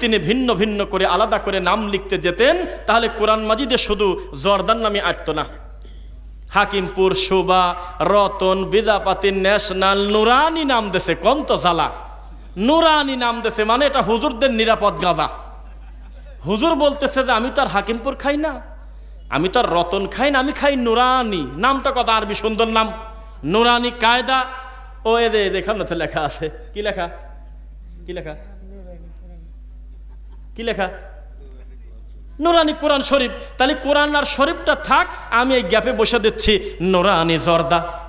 তিনি ভিন্ন ভিন্ন করে আলাদা করে নাম লিখতে যেতেন, তাহলে কোরআন মাজিদে শুধু জর্দান নামে আটত না। হাকিমপুর শোভা রতন, বিদাপাতি, ন্যাশনাল, নুরানি নাম দেশে কন্ত জ্বালা নুরানি নাম দেশে মানে এটা হুজুরদের নিরাপদ গাঁজা। হুজুর বলতেছে যে, আমি তো আর হাকিমপুর খাই না। আমি তো আর রতন খাই না, আমি খাই নুরানি। নামটা কত আরবি সুন্দর নাম। নুরানি কায়দা। ও এদে দেখানো তো লেখা আছে। কি লেখা? কি লেখা? কি লেখা? নোরানি কোরআন শরীফ। তাহলে কোরআন আর শরীফটা থাক, আমি এই গ্যাপে বসে দিচ্ছি। নোরানি জর্দা।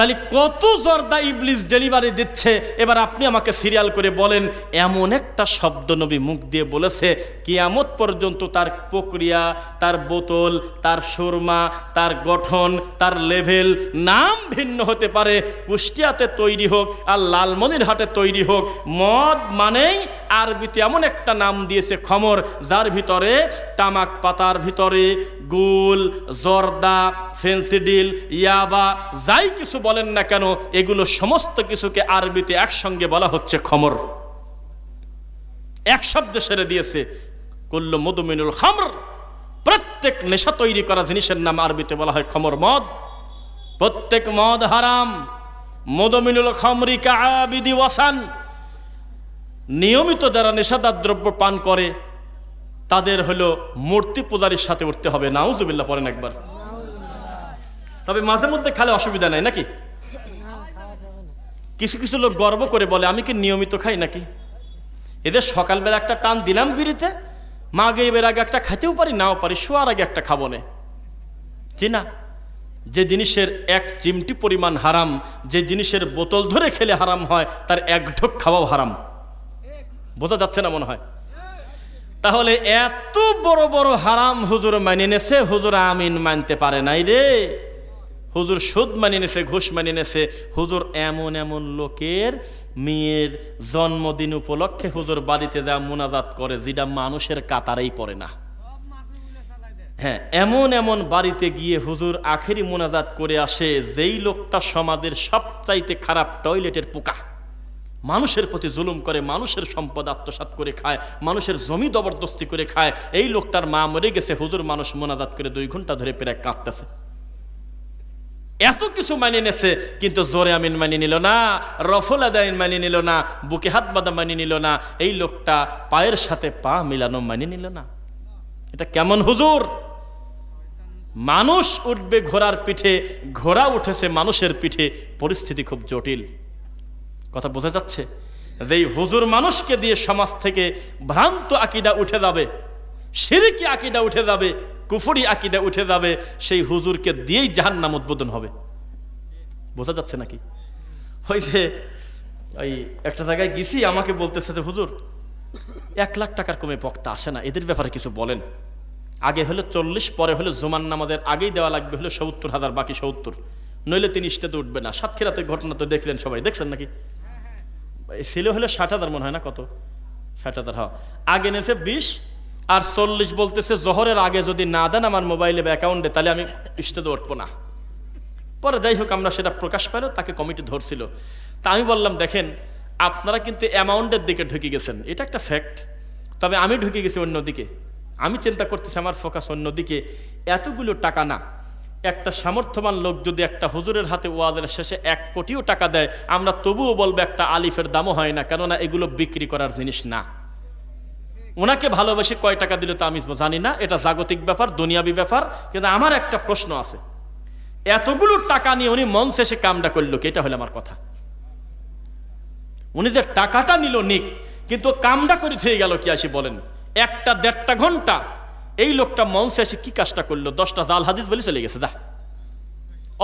তাহলে কত জর্দা ইবলিস ডেলিভারি দিচ্ছে? এবার আপনি আমাকে সিরিয়াল করে বলেন, এমন একটা শব্দ নবী মুখ দিয়ে বলেছে, কিয়ামত পর্যন্ত তার প্রক্রিয়া, তার বোতল, তার সুরমা, তার গঠন, তার লেভেল, নাম ভিন্ন হতে পারে। কুষ্টিয়াতে তৈরি হোক আর লালমনিরহাটে তৈরি হোক, মদ মানেই আরবিতে এমন একটা নাম দিয়েছে খমর, যার ভিতরে তামাক পাতার ভিতরে, গুল, জর্দা, ফেন্সিডিল, ইয়াবা, যাই কিছু বলেন না কেন, এগুলো সমস্ত কিছুকে আরবিতে একসঙ্গে বলা হচ্ছে খমর। এক শব্দে সেরে দিয়েছে, কুল্লু মধুমিনুল খামর। প্রত্যেক নেশা তৈরি করা জিনিসের নাম আরবিতে বলা হয় খমর মদ। প্রত্যেক মদ হারাম। মধুমিনুল খামরি কাবিদি ওয়াসান। নিয়মিত যারা নেশাদার দ্রব্য পান করে, তাদের হলো মূর্তি পূজারীর সাথে উঠতে হবে। নাউজুবিল্লাহ, পড়েন একবার। তবে মাঝে মধ্যে খালে অসুবিধা নাই, নাকি? কিছু কিছু লোক গর্ব করে বলে, আমি কি নিয়মিত খাই নাকি? এদের সকালবেলা একটা টান দিলাম বিড়িতে মা গেবের আগে একটা খেতেও পারি, নাও পারি, শোয়ার আগে একটা খাব না। জি না, যে জিনিসের এক চিমটি পরিমাণ হারাম, যে জিনিসের বোতল ধরে খেলে হারাম হয়, তার এক ঢোক খাওয়াও হারাম। বোঝা যাচ্ছে না মনে হয়? তাহলে এত বড় বড় হারাম হুজুর মানিয়ে নেছে, হুজুর আমিন মানতে পারে নাই রে। হুজুর সুদ মানিয়ে নেছে, ঘুষ মানিয়ে নেছে। হুজুর এমন এমন লোকের মেয়ের জন্মদিন উপলক্ষে হুজুর বাড়িতে যা মোনাজাত করে, যেটা মানুষের কাতারেই পড়ে না। হ্যাঁ এমন এমন বাড়িতে গিয়ে হুজুর আখেরি মোনাজাত করে আসে, যেই লোকটা সমাজের সবচাইতে খারাপ টয়লেটের পোকা। মানুষের প্রতি জুলুম করে, মানুষের সম্পদ আত্মসাৎ করে খায়, মানুষের জমি জবরদস্তি করে খায়। এই লোকটার মা মরে গেছে, হুজুর মানুষ মোনাজাত করে দুই ঘণ্টা ধরে প্রায় কাঁদতেছে। এত কিছু মানিয়ে নেছে, কিন্তু জোরে আমিন মানিয়ে নিল না, রফল আদায়ন মানিয়ে নিল না, বুকে হাত বাঁধা মানিয়ে নিল না, এই লোকটা পায়ের সাথে পা মিলানো মানিয়ে নিল না। এটা কেমন হুজুর? মানুষ উঠবে ঘোড়ার পিঠে, ঘোড়া উঠেছে মানুষের পিঠে, পরিস্থিতি খুব জটিল। কথা বোঝা যাচ্ছে? যে হুজুর মানুষকে দিয়ে সমাজ থেকে ভ্রান্ত আকিদা উঠে যাবে সিরিকি আকিদা উঠে যাবে কুফুরি আকিদা উঠে যাবে সেই হুজুরকে দিয়েই জাহান নাম উদ্বোধন হবে। বোঝা যাচ্ছে নাকি? ওই যে ওই একটা জায়গায় গেছি আমাকে বলতেছে যে হুজুর এক লাখ টাকার কমে বক্তা আসে না এদের ব্যাপারে কিছু বলেন। আগে হলো চল্লিশ পরে হলে জুমান নামাজের আগেই দেওয়া লাগবে হলে সত্তর হাজার বাকি সত্তর। নইলে তিনি স্টেতে উঠবে না। সাতক্ষীরাতে ঘটনা তো দেখলেন সবাই দেখছেন নাকি? ছিল হলে ষাট হাজার মনে হয় না কত? ষাট হাজার হ্যাঁ। আগে নেছে বিশ আর চল্লিশ বলতেছে, জহরের আগে যদি না দেন আমার মোবাইলে বা অ্যাকাউন্টে, তাহলে আমি স্টেতে উঠবো না। পরে যাই হোক, আমরা সেটা প্রকাশ পেল, তাকে কমিটি ধরছিল। তা আমি বললাম, দেখেন, আপনারা কিন্তু অ্যামাউন্টের দিকে ঢুকে গেছেন। এটা একটা ফ্যাক্ট। তবে আমি ঢুকে গেছি অন্যদিকে। আমি চিন্তা করতেছি, আমার ফোকাস অন্যদিকে। এতগুলো টাকা না। একটা সামর্থ্যবান লোক যদি একটা হুজুরের হাতে ওয়াদের শেষে এক কোটিও টাকা দেয়, আমরা তবুও বলব একটা আলিফের দামও হয় না, কেননা এগুলো বিক্রি করার জিনিস না। ওনাকে ভালোবেসে কয় টাকা দিল তা আমি জানি না, এটা জাগতিক ব্যাপার, দুনিয়াবি ব্যাপার, কিন্তু আমার একটা প্রশ্ন আছে। এতগুলো টাকা নিয়ে উনি মন শেষে কামটা করল কি? এটা হলো আমার কথা। উনি যে টাকাটা নিল নিক, কিন্তু কামটা করে থয়ে গেল কি আসি বলেন? একটা দেড়টা ঘণ্টা এই লোকটা মঞ্চে এসে কি কাজটা করল? দশটা জাল হাদিস বলে চলে গেছে, যা।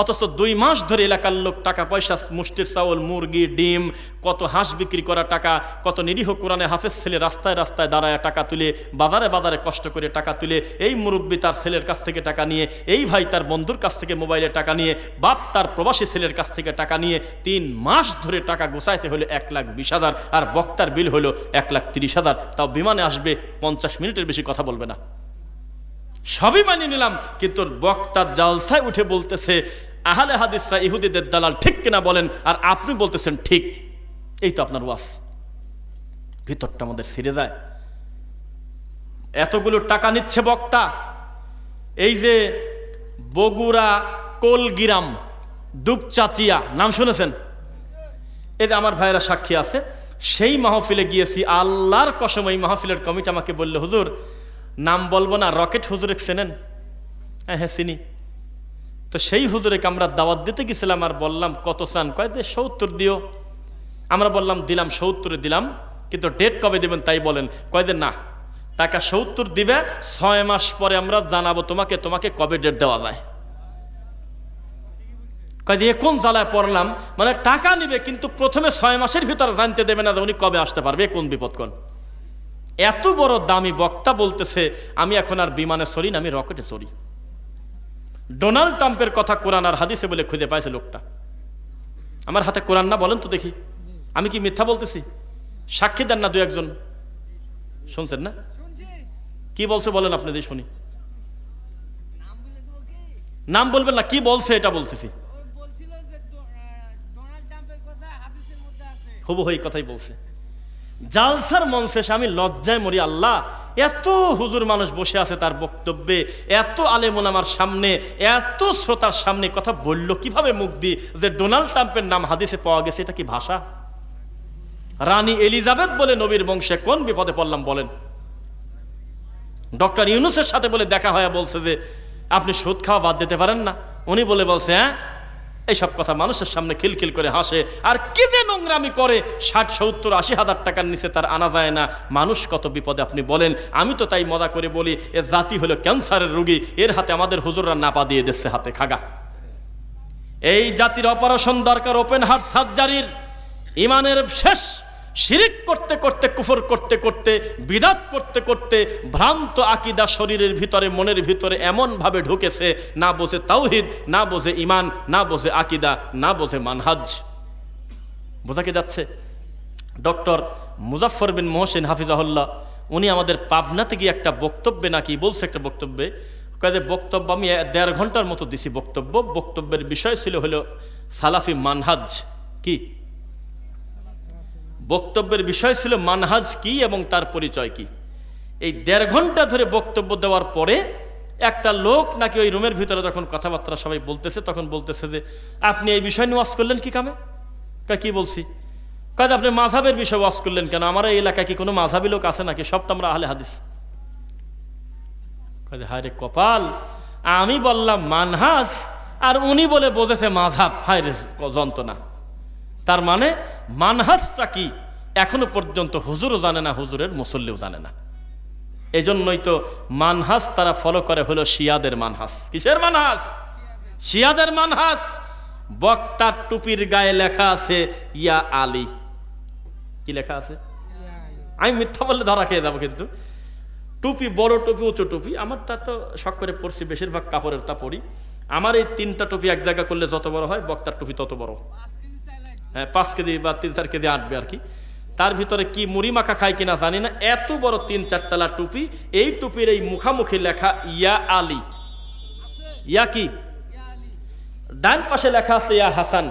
অথচ দুই মাস ধরে এলাকার লোক টাকা পয়সা, মুষ্টির চাউল, মুরগি, ডিম, কত হাঁস বিক্রি করা টাকা, কত নিরীহ কোরআনে হাফেজ ছেলে রাস্তায় রাস্তায় দাঁড়ায় টাকা তুলে, বাজারে বাজারে কষ্ট করে টাকা তুলে, এই মুরব্বী তার ছেলের কাছ থেকে টাকা নিয়ে, এই ভাই তার বন্ধুর কাছ থেকে মোবাইলে টাকা নিয়ে, বাপ তার প্রবাসী ছেলের কাছ থেকে টাকা নিয়ে, তিন মাস ধরে টাকা গোছাইছে হলো এক লাখ বিশ হাজার আর বক্তার বিল হলো এক লাখ তিরিশ হাজার। তাও বিমানে আসবে পঞ্চাশ মিনিটের বেশি কথা বলবে না। সবই মানিয়ে নিলাম, কিন্তু বক্তা জালসায় উঠে বলতেছে, আহলে হাদিসরা ইহুদিদের দালাল ঠিক কিনা বলেন? আর আপনি বলতেছেন, ঠিক। এই তো আপনার ওয়াস ভিতরটা আমাদের ছিঁড়ে যায়। এতগুলো টাকা নিচ্ছে বক্তা। এই যে বগুড়া কোলগিরাম, দুপচাচিয়া, নাম শুনেছেন? এতে আমার ভাইয়েরা সাক্ষী আছে। সেই মাহফিলে গিয়েছি, আল্লাহর কসম, এই মাহফিলের কমিটি আমাকে বলল, হুজুর নাম বলব না, রকেট হুজুর চেনেন? হ্যাঁ হ্যাঁ চিনি। তো সেই হুজুরেকে আমরা দাওয়াত দিতে গেছিলাম আর বললাম, কত চান? কয়, যে সত্তর দিও। আমরা বললাম, দিলাম সত্তরে দিলাম, কিন্তু ডেট কবে দেবেন তাই বলেন। কয় যে, না, টাকা সত্তর দিবে, ছয় মাস পরে আমরা জানাব তোমাকে তোমাকে কবে ডেট দেওয়া যায়। কয় দিয়ে কোন জ্বালায় পড়লাম? মানে টাকা নিবে, কিন্তু প্রথমে ছয় মাসের ভিতরে জানতে দেবে না উনি কবে আসতে পারবে কোন বিপদ কোন। এত বড় দামি বক্তা বলতেছে আমি এখন আর বিমানে সরি না আমি রকেটে সরি ডোনাল্ড ট্রাম্পের কথা কোরআন আর হাদিসে বলে খুঁজে পাইছে লোকটা। আমার হাতে কোরআন না বলেন তো দেখি। আমি কি মিথ্যা বলতেছি? সাক্ষী দেন না দু একজন। শুনছেন না? কি বলছে বলেন আপনাদের শুনি। নাম বলবেন না কি বলছে এটা বলতেছি। ওই বলছিল যে ডো- আহ, ডোনাল্ড ট্রাম্পের কথা হাদিসের মধ্যে আছে। হবু হই কথাই বলছে। জালসার মঞ্চে আমি লজ্জায় মরি, আল্লাহ, এত হুজুর মানুষ বসে আছে তার বক্তব্যে, এত আলেমন আমার সামনে, এত শ্রোতার সামনে কথা বলল, কীভাবে মুখ দি যে ডোনাল্ড ট্রাম্পের নাম হাদিসে পাওয়া গেছে, এটা কি ভাষা? রানী এলিজাবেথ বলে নবীর বংশে কোন বিপদে পড়লাম বলেন? ডক্টর ইউনুসের সাথে বলে দেখা হয় বলছে যে, আপনি সুদ খাওয়া বাদ দিতে পারেন না। উনি বলে বলছে হ্যাঁ এইসব কথা মানুষের সামনে খিলখিল করে হাসে। আর কি যে নোংরামি করে, ষাট, সত্তর, আশি হাজার টাকার নিচে তার আনা যায় না। মানুষ কত বিপদে, আপনি বলেন। আমি তো তাই মজা করে বলি, এ জাতি হলো ক্যান্সারের রুগী, এর হাতে আমাদের হুজুররা নাপা দিয়ে দিচ্ছে হাতে খাগা। এই জাতির অপারেশন দরকার, ওপেন হার্ট সার্জারির। ইমানের শেষ শিরিক করতে করতে, কুফর করতে করতে, বিদাত করতে করতে ভ্রান্ত আকিদা শরীরের ভিতরে, মনের ভিতরে এমনভাবে ঢুকেছে, না বোঝে তাওহিদ, না বোঝে ইমান না বোঝে আকিদা, না বোঝে মানহাজ। বোঝা কি যাচ্ছে? ডক্টর মুজাফর বিন মোহসেন হাফিজাহুল্লাহ, উনি আমাদের পাবনাতে গিয়ে একটা বক্তব্যে নাকি, বলছে একটা বক্তব্যে কাজে বক্তব্য, আমি দেড় ঘণ্টার মতো দিছি বক্তব্য, বক্তব্যের বিষয় ছিল হলো সালাফি মানহাজ। কি? বক্তব্যের বিষয় ছিল মানহাজ কি এবং তার পরিচয় কি? এই দেড় ঘণ্টা ধরে বক্তব্য দেওয়ার পরে একটা লোক নাকি ওই রুমের ভিতরে যখন কথাবার্তা সবাই বলতেছে, তখন বলতেছে যে, আপনি এই বিষয় নিয়ে ওয়াজ করলেন কি কামে? কয় কি বলছি? কাজ আপনি মাঝাবের বিষয়ে ওয়াজ করলেন কেন? আমার এই এলাকায় কি কোনো মাঝাবি লোক আছে নাকি? সব তো আমরা আহলে হাদিস। হায় রে কপাল, আমি বললাম মানহাজ আর উনি বলে বোঝেছে মাঝাব হায় রে যন্ত্রণা। তার মানে মানহাসটা কি? এখনও পর্যন্ত হুজুরও জানে না, হুজুরের মুসল্লিও জানে না। এই জন্যই তো মানহাস তারা ফলো করে হলো শিয়াদের মানহাজ। কিসের মানহাস শিয়াদের মানহাস বক্তার টুপির গায়ে লেখা আছে, ইয়া আলী। কি লেখা আছে? আমি মিথ্যা বললে ধরা খেয়ে যাব কিন্তু। টুপি বড় টুপি, উঁচু টুপি, আমারটা তো শখ করে পড়ছি বেশিরভাগ কাপড়ের তা পড়ি আমার এই তিনটা টুপি এক জায়গা করলে যত বড় হয়, বক্তার টুপি তত বড়। হ্যাঁ পাঁচ কেজি বা তিন, চার কেজি আটবে আর কি। তার ভিতরে কি মুড়ি মাখা খায় কিনা জানি না। এত বড় তিন চারতলা টুপি, এই টুপির এই মুখামুখি লেখা ইয়া আলী। ইয়া কি? ডান পাশে লেখা আছে ইয়া হাসান,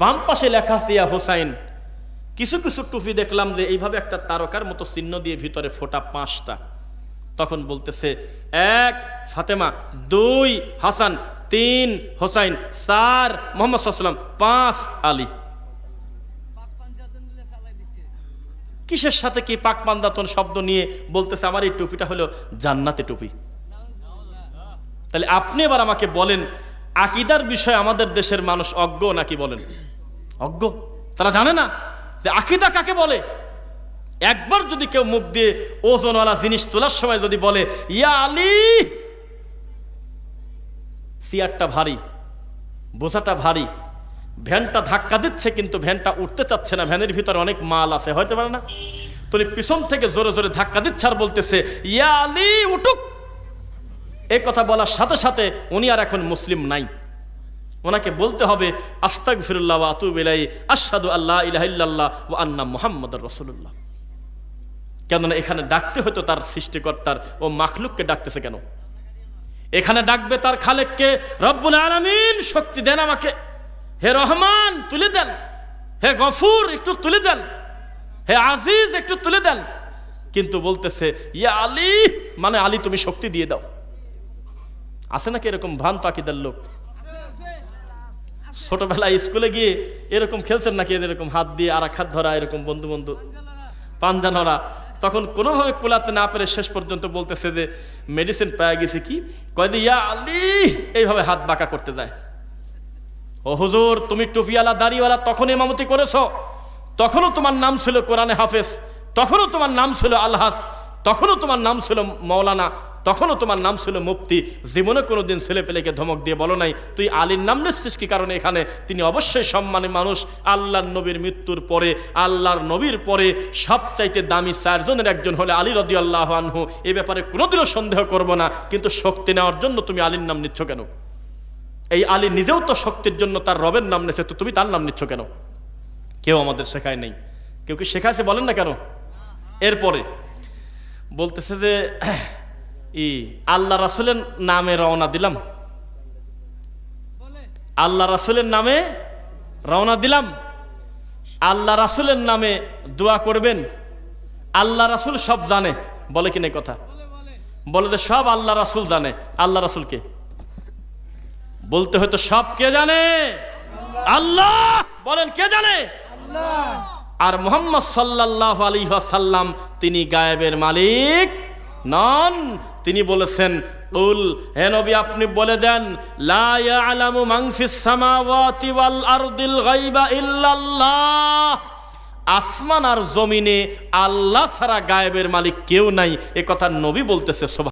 বাম পাশে লেখা আছে ইয়া হোসাইন। কিছু কিছু টুপি দেখলাম যে এইভাবে একটা তারকার মতো চিহ্ন দিয়ে ভিতরে ফোটা পাঁচটা। তখন বলতেছে, এক, ফাতেমা, দুই, হাসান, তিন, হোসাইন, চার, মোহাম্মদ পাঁচ, আলী পাক পাঞ্জাতন দিলে চালাই দিচ্ছে কিসের সাথে কি পাক পান্দাতন শব্দ নিয়ে বলতেছে? আমার এই টুপিটা হলো জান্নাতে টুপি। তাহলে আপনি এবার আমাকে বলেন, আকিদার বিষয়ে আমাদের দেশের মানুষ অজ্ঞ নাকি বলেন? অজ্ঞ? তারা জানে না যে আকিদা কাকে বলে? একবার যদি কেউ মুখ দিয়ে ওজনওয়ালা জিনিস তোলার সময় যদি বলে, ইয়া আলী, সিয়ারটা ভারী, বোঝাটা ভারী ভ্যানটা ধাক্কা দিচ্ছে, কিন্তু ভ্যানটা উঠতে চাচ্ছে না। ভ্যানের ভিতরে অনেক মাল আছে হয়তো পারে না? তুমি পিছন থেকে জোরে জোরে ধাক্কা দিচ্ছে আর বলতেছে, ইয়া আলী, উঠুক! এই কথা বলার সাথে সাথে উনি আর এখন মুসলিম নাই। ওনাকে বলতে হবে আস্তাক ফিরুল্লাহ আতুব ইলাই আসাদু আল্লাহ ইলাহিল্লাহ ও আন্না মোহাম্মদ রসুল্লাহ কেননা এখানে ডাকতে হতো তার সৃষ্টিকর্তার, ও মাখলুককে ডাকতেছে কেন? এখানে ডাকবে তার খালেককে, রব্বুল আলমিন, শক্তি দেন আমাকে। হে রহমান, তুলে দেন। হে গফুর, একটু তুলে দেন। হে আজিজ, একটু তুলে দেন। কিন্তু বলতেছে, ইয়া আলী মানে আলী, তুমি শক্তি দিয়ে দাও। আছে নাকি এরকম ভান পাখিদের লোক? ছোটবেলায় স্কুলে গিয়ে এরকম খেলছেন নাকি এরকম হাত দিয়ে আর এক হাত ধরা, এরকম বন্ধু বন্ধু? পাঞ্জানরা তখন কোনোভাবে কুলাতে না পেরে শেষ পর্যন্ত বলতেছে যে, মেডিসিন পাওয়া গেছে কি? কয়দি ইয়া আলী! এইভাবে হাত বাঁকা করতে যায়। ও হুজুর, তুমি টুপিওয়ালা, দাড়িওয়ালা তখন ইমামতি করেছ। তখনও তোমার নাম ছিল কোরআনে হাফেজ, তখনও তোমার নাম ছিল আলহাস, তখনও তোমার নাম ছিল মৌলানা তখনও তোমার নাম ছিল মুফতি। জীবনে কোনোদিন ছেলে পেলেকে ধমক দিয়ে বলো নাই, তুই আলীর নাম নিচ্ছিস কি কারণে এখানে? তিনি অবশ্যই সম্মানী মানুষ। আল্লাহর নবীর মৃত্যুর পরে, আল্লাহর নবীর পরে সবচাইতে দামি চারজনের একজন হলে আলী রদি আল্লাহ আনহু। এ ব্যাপারে কোনোদিনও সন্দেহ করব না, কিন্তু শক্তি নেওয়ার জন্য তুমি আলীর নাম নিচ্ছ কেন? এই আলী নিজেও তো শক্তির জন্য তার রবের নাম নিয়েছে, তো তুমি তার নাম নিচ্ছ কেন? কেউ আমাদের শেখায় নেই। কেউ কি শেখাছে বলেন না কেন? এরপরে বলতেছে যে, ই, আল্লাহ রাসুলের নামে রওনা দিলাম। আল্লাহ রাসুলের নামে রওনা দিলাম। আল্লাহ রাসুলের নামে দোয়া করবেন। আল্লাহ রাসুল সব জানে। বলে কিনা কথা? বলে যে সব আল্লাহ রাসুল জানে। আল্লাহ রাসুলকে বলতে হয়তো সব কে জানে? আল্লাহ! বলেন কে জানে? আর মোহাম্মদ সাল্লাহ আলী সাল্লাম তিনি গায়েবের মালিক নন। তিনি বলেছেন উল হে নবী আপনি বলে দেন লা ইয়ালামু মান ফিস সামাওয়াতি ওয়াল আরদিল গায়বা ইল্লাল্লাহ। আসমান আর জমিনে আল্লাহ ছাড়া গায়েবের মালিক কেউ নাই। এ কথা নবী বলতেছে